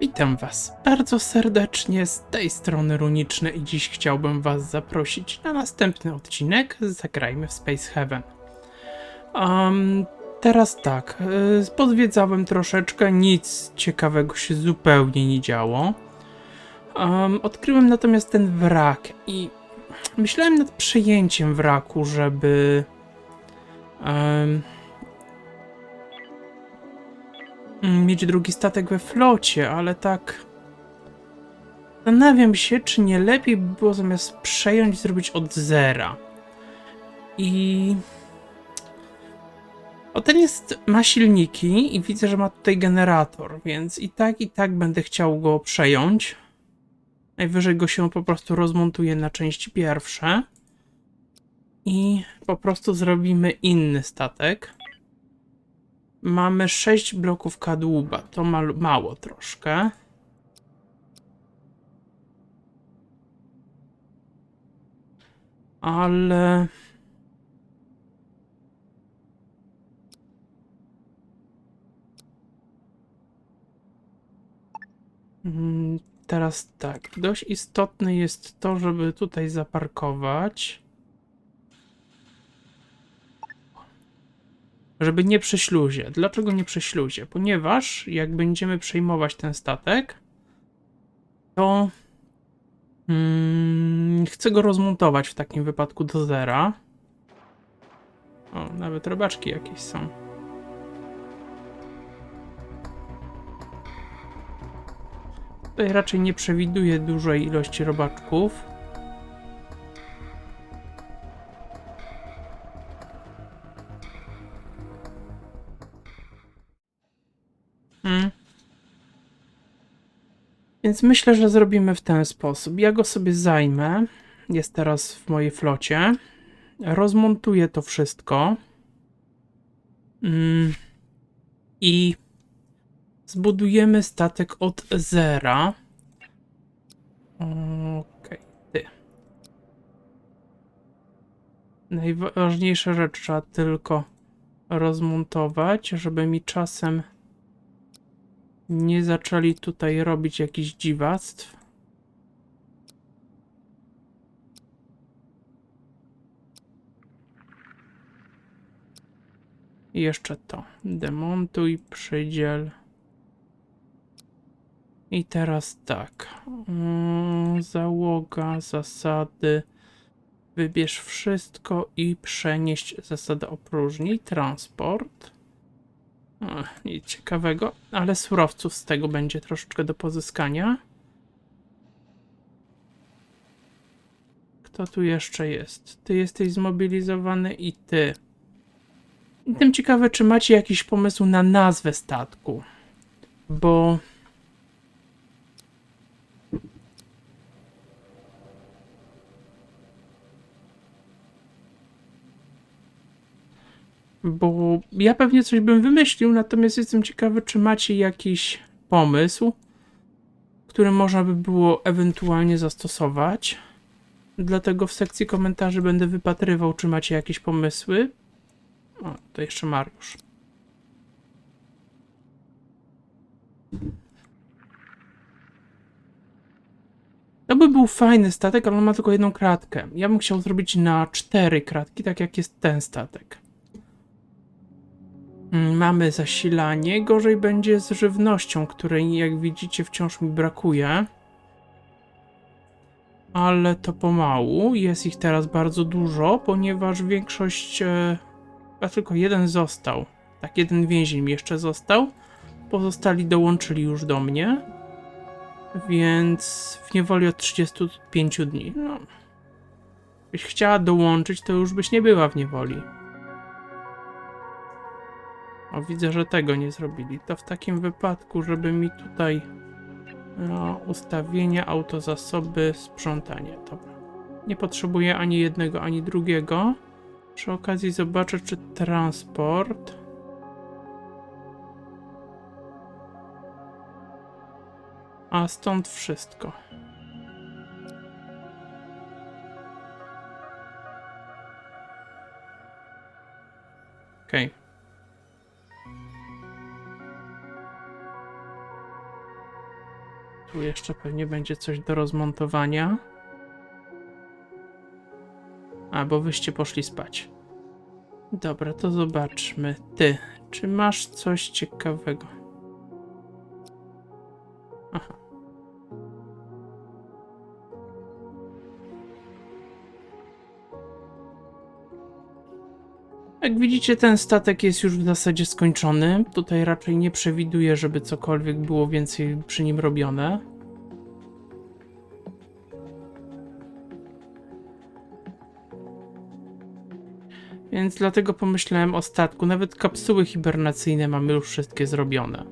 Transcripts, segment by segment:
Witam Was bardzo serdecznie z tej strony Runiczny i dziś chciałbym Was zaprosić na następny odcinek Zagrajmy w Space Heaven. Um, teraz tak, y, pozwiedzałem troszeczkę, nic ciekawego się zupełnie nie działo. Um, odkryłem natomiast ten wrak i myślałem nad przejęciem wraku, żeby... em, mieć drugi statek we flocie, ale tak. Zastanawiam się, czy nie lepiej by było zamiast przejąć, zrobić od zera. I. O ten jest, ma silniki i widzę, że ma tutaj generator, więc i tak, i tak będę chciał go przejąć. Najwyżej go się po prostu rozmontuje na części pierwsze. I po prostu zrobimy inny statek. Mamy 6 bloków kadłuba. To ma, mało troszkę. Ale. Mm, Teraz tak. Dość istotne jest to, żeby tutaj zaparkować. Żeby nie przy śluzie. Dlaczego nie przy śluzie? Ponieważ jak będziemy przejmować ten statek, to mm, chcę go rozmontować w takim wypadku do zera. O, nawet robaczki jakieś są. Tutaj raczej nie przewiduję dużej ilości robaczków. Więc myślę, że zrobimy w ten sposób. Ja go sobie zajmę. Jest teraz w mojej flocie. Rozmontuję to wszystko. Mm. I zbudujemy statek od zera. Okej, ty. Najważniejsza rzecz trzeba tylko rozmontować, żeby mi czasem nie zaczęli tutaj robić jakichś dziwactw. Jeszcze to. Demontuj, przydziel. I teraz tak. Mm, Załoga, zasady. Wybierz wszystko i przenieść zasady opróżnij. Transport. Nic ciekawego, ale surowców z tego będzie troszeczkę do pozyskania. Kto tu jeszcze jest? Ty jesteś zmobilizowany i ty. Jestem ciekawy, czy macie jakiś pomysł na nazwę statku. Bo. Bo ja pewnie coś bym wymyślił, natomiast jestem ciekawy, czy macie jakiś pomysł, który można by było ewentualnie zastosować. Dlatego w sekcji komentarzy będę wypatrywał, czy macie jakieś pomysły. O, to jeszcze Mariusz. To by był fajny statek, ale on ma tylko jedną kratkę. Ja bym chciał zrobić na cztery kratki, tak jak jest ten statek. Mamy zasilanie. Gorzej będzie z żywnością, której jak widzicie wciąż mi brakuje. Ale to pomału. Jest ich teraz bardzo dużo, ponieważ większość. E, a tylko jeden został. Tak, jeden więzień mi jeszcze został. Pozostali dołączyli już do mnie. Więc w niewoli od 35 dni. No. Byś chciała dołączyć, to już byś nie była w niewoli. O, widzę, że tego nie zrobili. To w takim wypadku, żeby mi tutaj no, ustawienia, autozasoby, sprzątanie. Dobra. Nie potrzebuję ani jednego, ani drugiego. Przy okazji zobaczę, czy transport. A stąd wszystko. Okej. Tu jeszcze pewnie będzie coś do rozmontowania. A, bo wyście poszli spać. Dobra, to zobaczmy. Ty, czy masz coś ciekawego? Jak widzicie, ten statek jest już w zasadzie skończony. Tutaj raczej nie przewiduję, żeby cokolwiek było więcej przy nim robione. Więc dlatego pomyślałem o statku. Nawet kapsuły hibernacyjne mamy już wszystkie zrobione.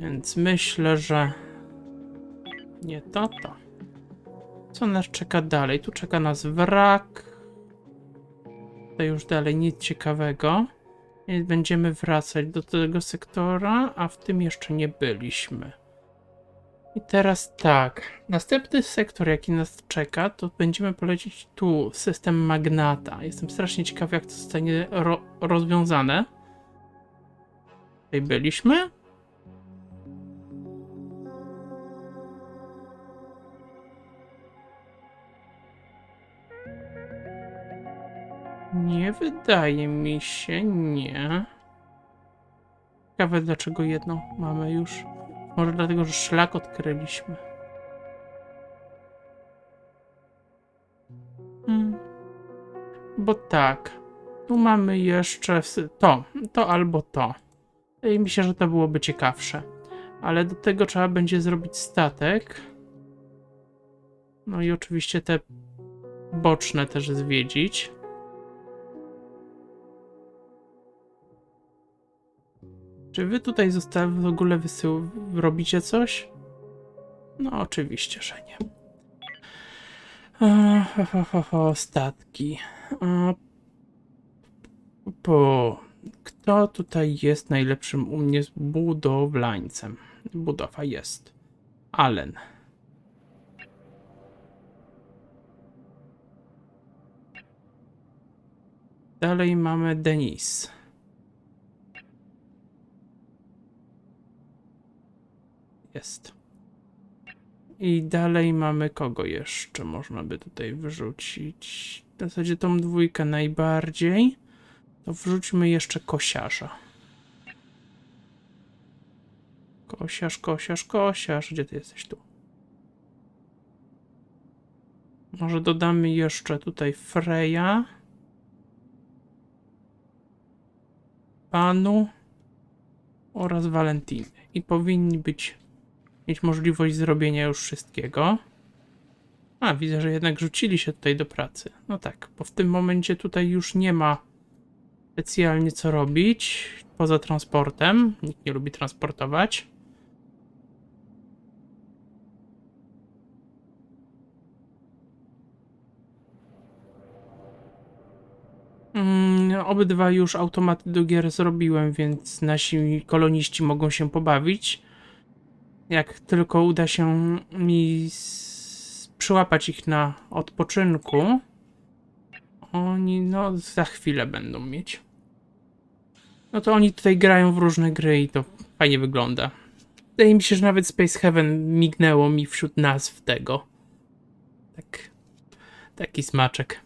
Więc myślę, że nie to, to. Co nas czeka dalej? Tu czeka nas wrak. Tutaj już dalej nic ciekawego. Więc będziemy wracać do tego sektora, a w tym jeszcze nie byliśmy. I teraz tak. Następny sektor, jaki nas czeka, to będziemy polecieć tu, system Magnata. Jestem strasznie ciekawy, jak to zostanie ro rozwiązane. Tutaj byliśmy. Nie wydaje mi się, nie. Ciekawe dlaczego jedno mamy już. Może dlatego, że szlak odkryliśmy. Hmm. Bo tak. Tu mamy jeszcze to. To albo to. Wydaje mi się, że to byłoby ciekawsze. Ale do tego trzeba będzie zrobić statek. No i oczywiście te boczne też zwiedzić. Czy wy tutaj zosta- w ogóle wysył robicie coś? No oczywiście, że nie. E, ho, ho, ho, ho, statki. Po. Kto tutaj jest najlepszym u mnie budowlańcem? Budowa jest. Allen. Dalej mamy Denise. Jest. I dalej mamy kogo jeszcze można by tutaj wyrzucić? W zasadzie tą dwójkę najbardziej. To wrzućmy jeszcze kosiarza. Kosiarz, kosiarz, kosiarz. Gdzie ty jesteś tu? Może dodamy jeszcze tutaj Freya. Panu oraz Valentiny. I powinni być mieć możliwość zrobienia już wszystkiego. A, widzę, że jednak rzucili się tutaj do pracy. No tak, bo w tym momencie tutaj już nie ma specjalnie co robić poza transportem. Nikt nie lubi transportować. Mm, obydwa już automaty do gier zrobiłem, więc nasi koloniści mogą się pobawić. Jak tylko uda się mi przyłapać ich na odpoczynku, oni no za chwilę będą mieć. No to oni tutaj grają w różne gry i to fajnie wygląda. Wydaje mi się, że nawet Space Heaven mignęło mi wśród nazw tego. Tak. Taki smaczek.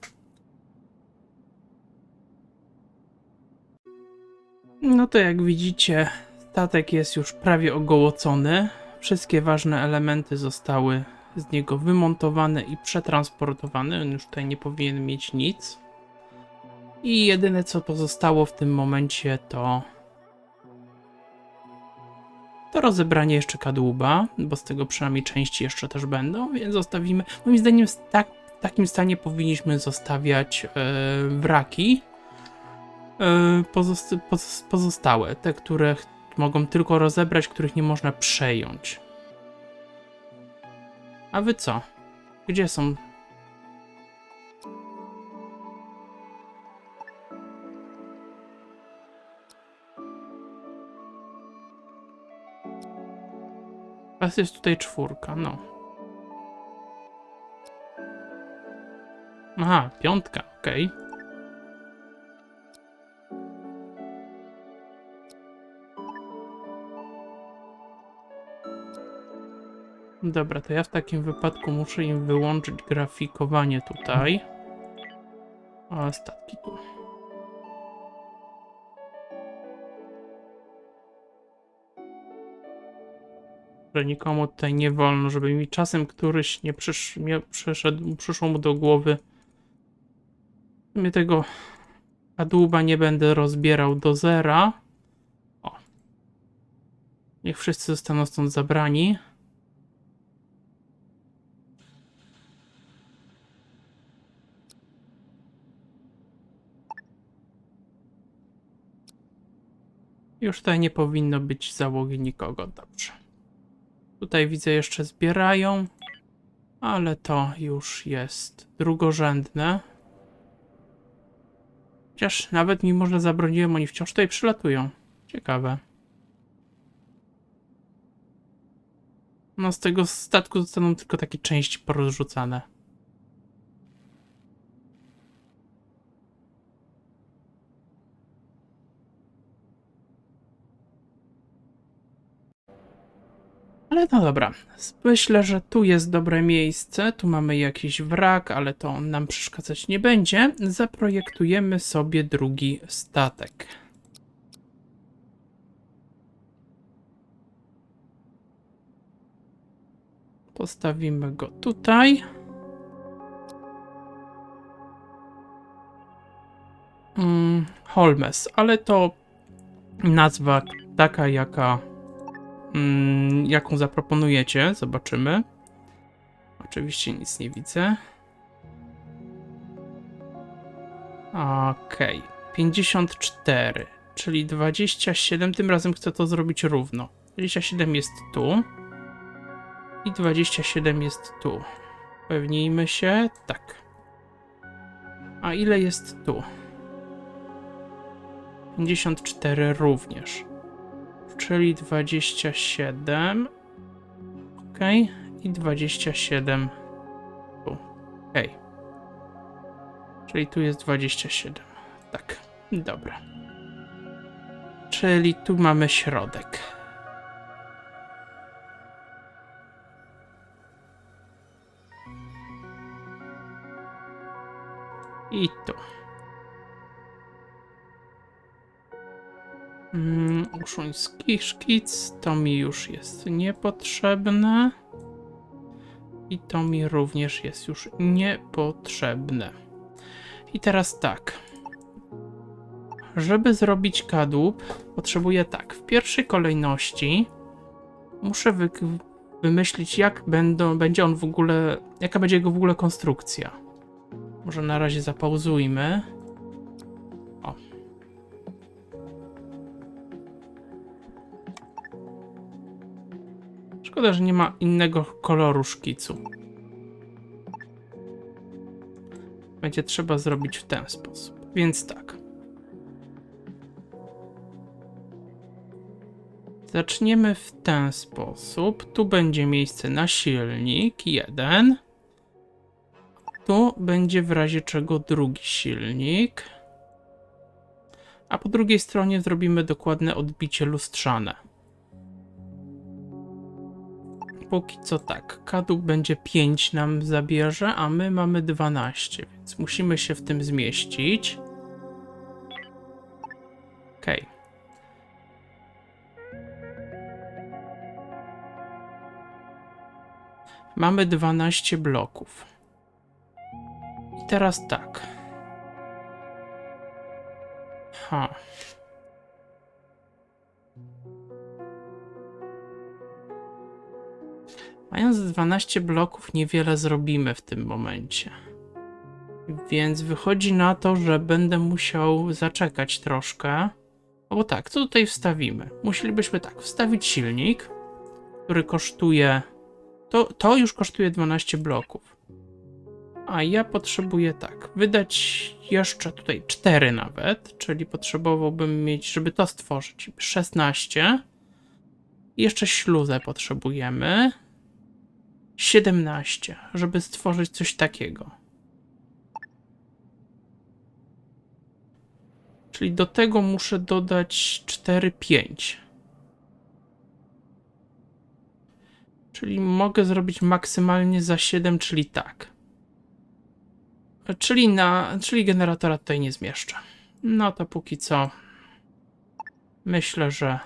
No to jak widzicie, statek jest już prawie ogołocony. Wszystkie ważne elementy zostały z niego wymontowane i przetransportowane. On już tutaj nie powinien mieć nic. I jedyne co pozostało w tym momencie to to rozebranie jeszcze kadłuba, bo z tego przynajmniej części jeszcze też będą, więc zostawimy. Moim zdaniem tak, w takim stanie powinniśmy zostawiać e, wraki. E, pozost- poz- pozostałe, te, które mogą tylko rozebrać, których nie można przejąć. A wy co? Gdzie są? Was jest tutaj czwórka, no. Aha, piątka, okej. Dobra, to ja w takim wypadku muszę im wyłączyć grafikowanie tutaj. A statki tu. Że nikomu tutaj nie wolno, żeby mi czasem któryś nie przysz, nie przyszedł, przyszło mu do głowy. My tego kadłuba nie będę rozbierał do zera. O. Niech wszyscy zostaną stąd zabrani. Już tutaj nie powinno być załogi nikogo, dobrze. Tutaj widzę jeszcze zbierają, ale to już jest drugorzędne. Chociaż nawet mimo, że zabroniłem, oni wciąż tutaj przylatują. Ciekawe. No z tego statku zostaną tylko takie części porozrzucane. No dobra, myślę, że tu jest dobre miejsce. Tu mamy jakiś wrak, ale to nam przeszkadzać nie będzie. Zaprojektujemy sobie drugi statek. Postawimy go tutaj. Mm, Holmes, ale to nazwa taka, jaka jaką zaproponujecie. Zobaczymy. Oczywiście nic nie widzę. Okej. 54, czyli 27. Tym razem chcę to zrobić równo. 27 jest tu. I 27 jest tu. Pewnijmy się. Tak. A ile jest tu? 54 również czyli 27. Ok. I 27. Tu. Ok. Czyli tu jest 27. Tak. Dobra. Czyli tu mamy środek. I tu. Mm, Uszuński szkic, to mi już jest niepotrzebne. I to mi również jest już niepotrzebne. I teraz tak. Żeby zrobić kadłub, potrzebuję tak. W pierwszej kolejności muszę wy wymyślić, jak będą, będzie on w ogóle, jaka będzie jego w ogóle konstrukcja. Może na razie zapauzujmy. Szkoda, że nie ma innego koloru szkicu. Będzie trzeba zrobić w ten sposób. Więc tak. Zaczniemy w ten sposób. Tu będzie miejsce na silnik, jeden. Tu będzie w razie czego drugi silnik. A po drugiej stronie zrobimy dokładne odbicie lustrzane. Póki co tak, kadłub będzie 5 nam zabierze, a my mamy 12, więc musimy się w tym zmieścić. Okej. Okay. Mamy 12 bloków. I teraz tak. Ha. Mając 12 bloków, niewiele zrobimy w tym momencie. Więc wychodzi na to, że będę musiał zaczekać troszkę. No bo tak, co tutaj wstawimy? Musielibyśmy tak, wstawić silnik, który kosztuje. To, to już kosztuje 12 bloków. A ja potrzebuję tak, wydać jeszcze tutaj 4 nawet, czyli potrzebowałbym mieć, żeby to stworzyć, 16. I jeszcze śluzę potrzebujemy. 17, żeby stworzyć coś takiego. Czyli do tego muszę dodać 4, 5. Czyli mogę zrobić maksymalnie za 7, czyli tak. Czyli na, czyli generatora tutaj nie zmieszczę. No to póki co myślę, że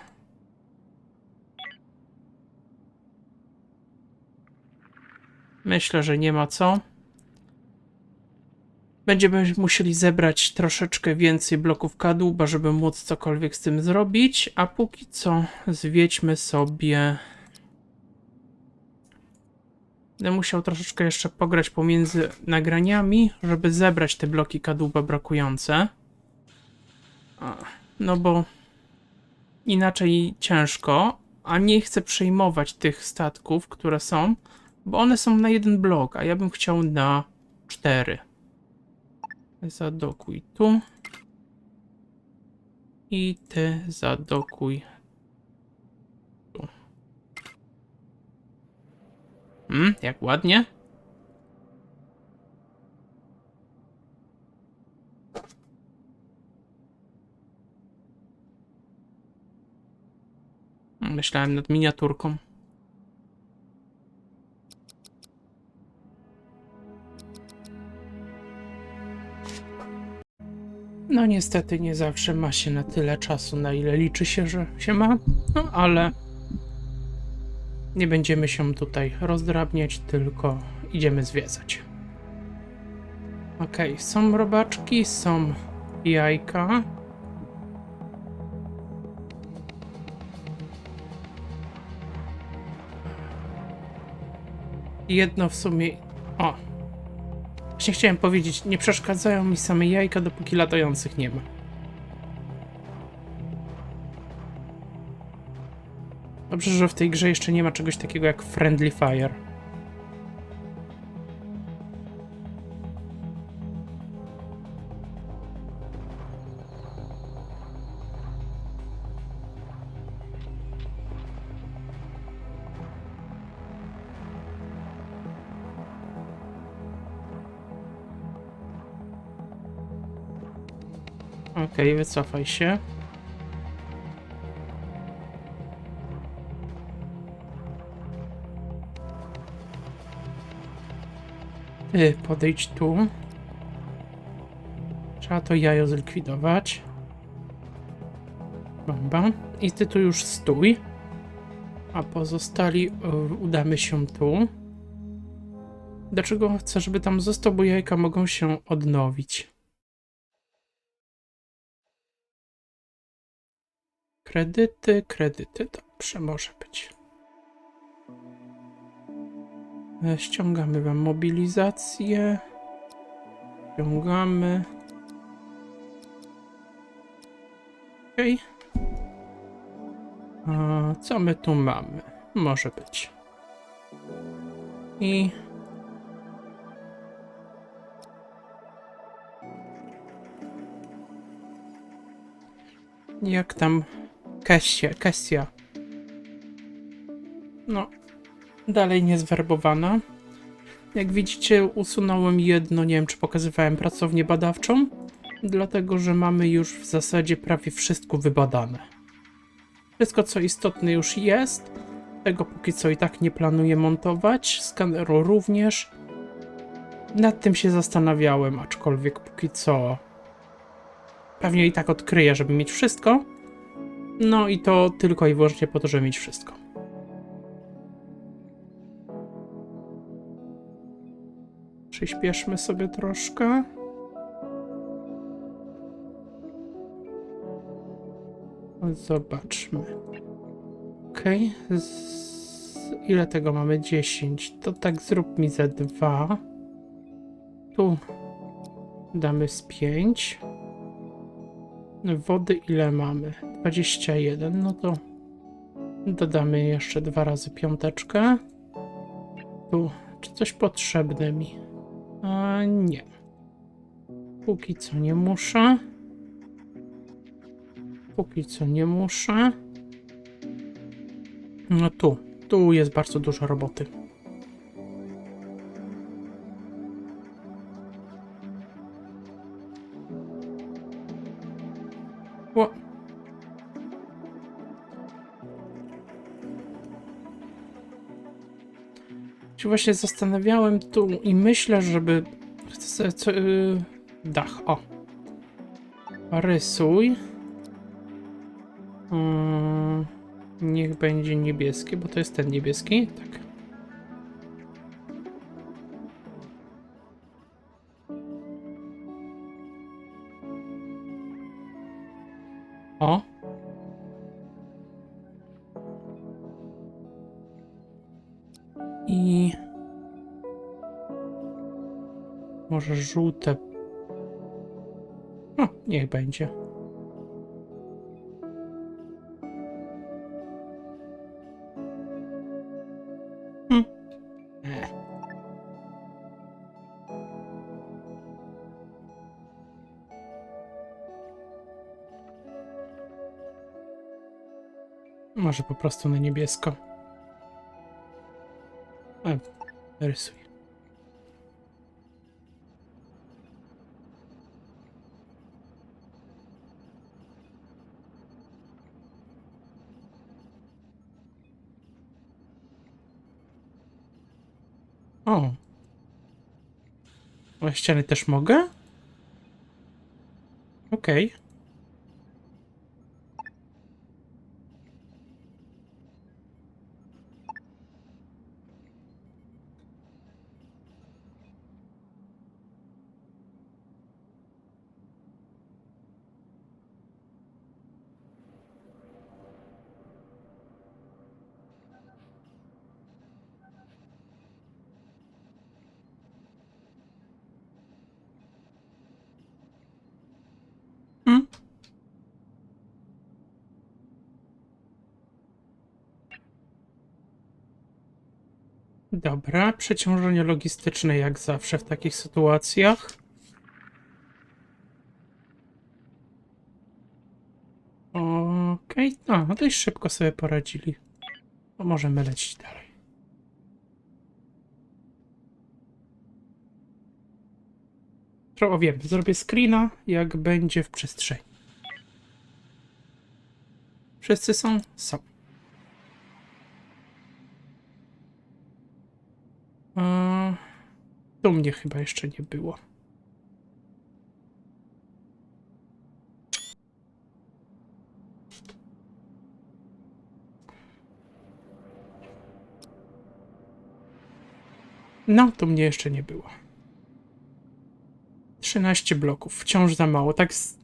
myślę, że nie ma co. Będziemy musieli zebrać troszeczkę więcej bloków kadłuba, żeby móc cokolwiek z tym zrobić, a póki co zwiedźmy sobie Będę musiał troszeczkę jeszcze pograć pomiędzy nagraniami, żeby zebrać te bloki kadłuba brakujące. No bo inaczej ciężko, a nie chcę przejmować tych statków, które są, bo one są na jeden blok, a ja bym chciał na cztery. Zadokuj tu. I ty zadokuj tu. Hmm, jak ładnie. Myślałem nad miniaturką. No niestety nie zawsze ma się na tyle czasu, na ile liczy się, że się ma, no ale nie będziemy się tutaj rozdrabniać, tylko idziemy zwiedzać. Okej, są robaczki, są jajka. Jedno w sumie. O! Właśnie chciałem powiedzieć, nie przeszkadzają mi same jajka, dopóki latających nie ma. Dobrze, że w tej grze jeszcze nie ma czegoś takiego jak Friendly Fire. Okej, wycofaj się. Ty, podejdź tu. Trzeba to jajo zlikwidować. Bomba. I ty tu już stój. A pozostali y, udamy się tu. Dlaczego chcę, żeby tam został, bo jajka mogą się odnowić. Kredyty, kredyty. Dobrze, może być. E, Ściągamy wam mobilizację. Ściągamy. Okej. A co my tu mamy? Może być. I jak tam Kessia, Kessia. No, dalej niezwerbowana. Jak widzicie, usunąłem jedno, nie wiem czy pokazywałem pracownię badawczą, dlatego że mamy już w zasadzie prawie wszystko wybadane. Wszystko co istotne już jest, tego póki co i tak nie planuję montować, skaneru również. Nad tym się zastanawiałem, aczkolwiek póki co pewnie i tak odkryję, żeby mieć wszystko. No i to tylko i wyłącznie po to, żeby mieć wszystko. Przyspieszmy sobie troszkę. Zobaczmy. Ok. Ile tego mamy? 10. To tak zrób mi ze 2. Tu damy z 5. Wody ile mamy? 21. No to dodamy jeszcze dwa razy piąteczkę. Tu. Czy coś potrzebne mi? A nie. Póki co nie muszę. Póki co nie muszę. No tu. Tu jest bardzo dużo roboty. Właśnie zastanawiałem tu i myślę, żeby... Chcę sobie co... Yy... Dach, o. Rysuj. Yy, niech będzie niebieski, bo to jest ten niebieski. Tak. Może żółte. O, niech będzie. Hm. E. Może po prostu na niebiesko. E, rysuj. O. A ściany też mogę? Okej. Hmm? Dobra, przeciążenie logistyczne jak zawsze w takich sytuacjach. Okej, no, no dość szybko sobie poradzili. Możemy lecieć dalej. O wiem, zrobię screena, jak będzie w przestrzeni. Wszyscy są? Są. Eee, tu mnie chyba jeszcze nie było. No, tu mnie jeszcze nie było. 13 bloków, wciąż za mało. Tak z...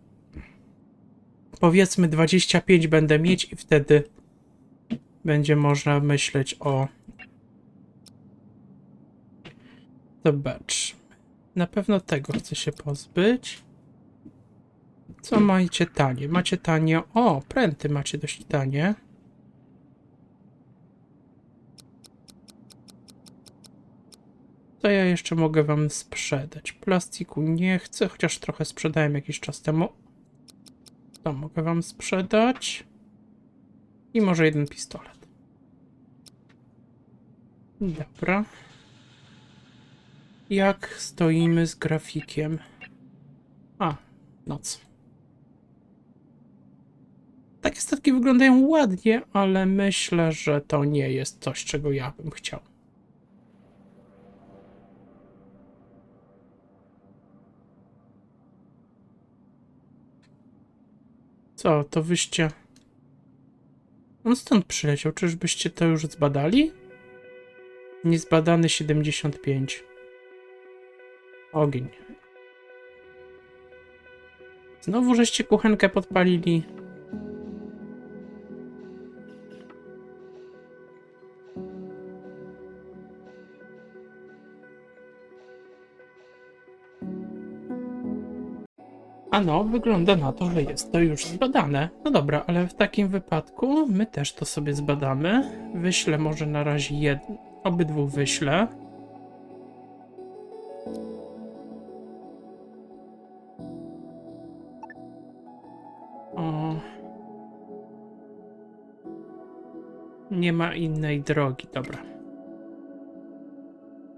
powiedzmy 25 będę mieć i wtedy będzie można myśleć o Zobacz. Na pewno tego chcę się pozbyć. Co macie tanie? Macie tanie. O, pręty macie dość tanie. To ja jeszcze mogę wam sprzedać. Plastiku nie chcę, chociaż trochę sprzedałem jakiś czas temu. To mogę wam sprzedać. I może jeden pistolet. Dobra. Jak stoimy z grafikiem? A, noc. Takie statki wyglądają ładnie, ale myślę, że to nie jest coś, czego ja bym chciał. Co, to wyście... On stąd przyleciał, czyżbyście to już zbadali? Niezbadany 75. Ogień. Znowu żeście kuchenkę podpalili. A no, wygląda na to, że jest to już zbadane. No dobra, ale w takim wypadku my też to sobie zbadamy. Wyślę może na razie jed... obydwu wyślę. Nie ma innej drogi, dobra.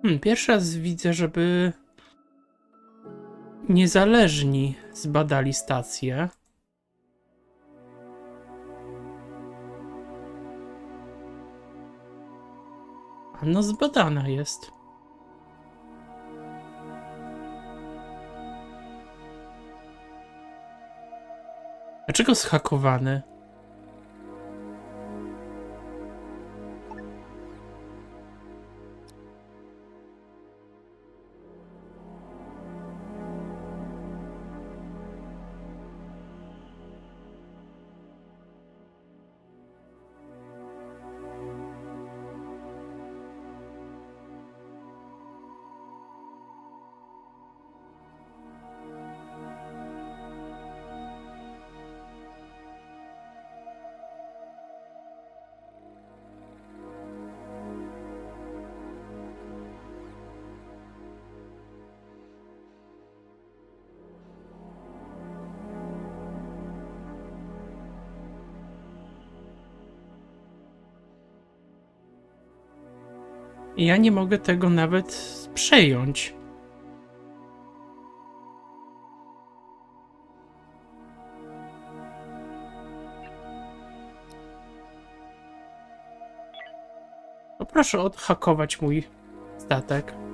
Hmm, pierwszy raz widzę, żeby niezależni zbadali stację. No zbadana jest. Dlaczego schakowany? Ja nie mogę tego nawet przejąć. Poproszę odhakować mój statek.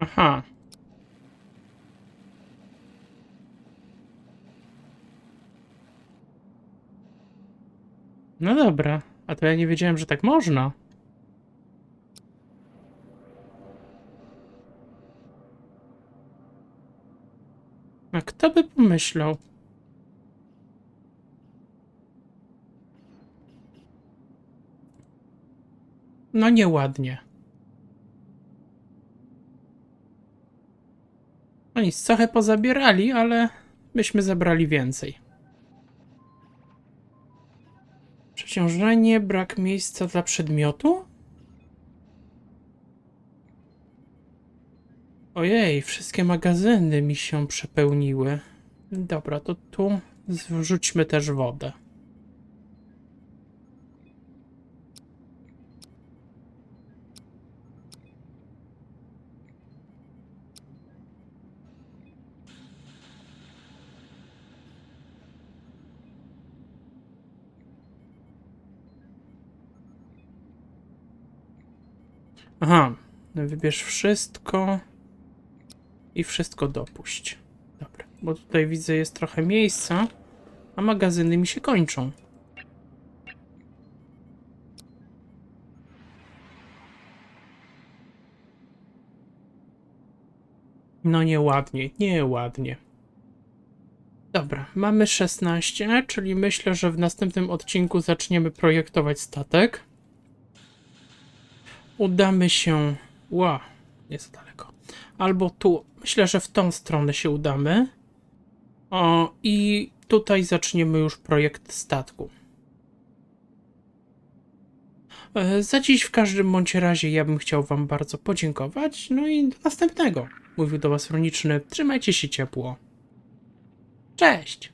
Aha. No dobra, a to ja nie wiedziałem, że tak można. A kto by pomyślał? No nieładnie. Oni trochę pozabierali, ale myśmy zabrali więcej. Przeciążenie, brak miejsca dla przedmiotu? Ojej, wszystkie magazyny mi się przepełniły. Dobra, to tu wrzućmy też wodę. Aha, wybierz wszystko i wszystko dopuść. Dobra, bo tutaj widzę jest trochę miejsca, a magazyny mi się kończą. No nieładnie, nieładnie. Dobra, mamy 16, czyli myślę, że w następnym odcinku zaczniemy projektować statek udamy się. Ła, nie za daleko. Albo tu. Myślę, że w tą stronę się udamy. O, i tutaj zaczniemy już projekt statku. E, Za dziś w każdym bądź razie ja bym chciał Wam bardzo podziękować. No i do następnego. Mówił do Was Runiczny. Trzymajcie się ciepło. Cześć!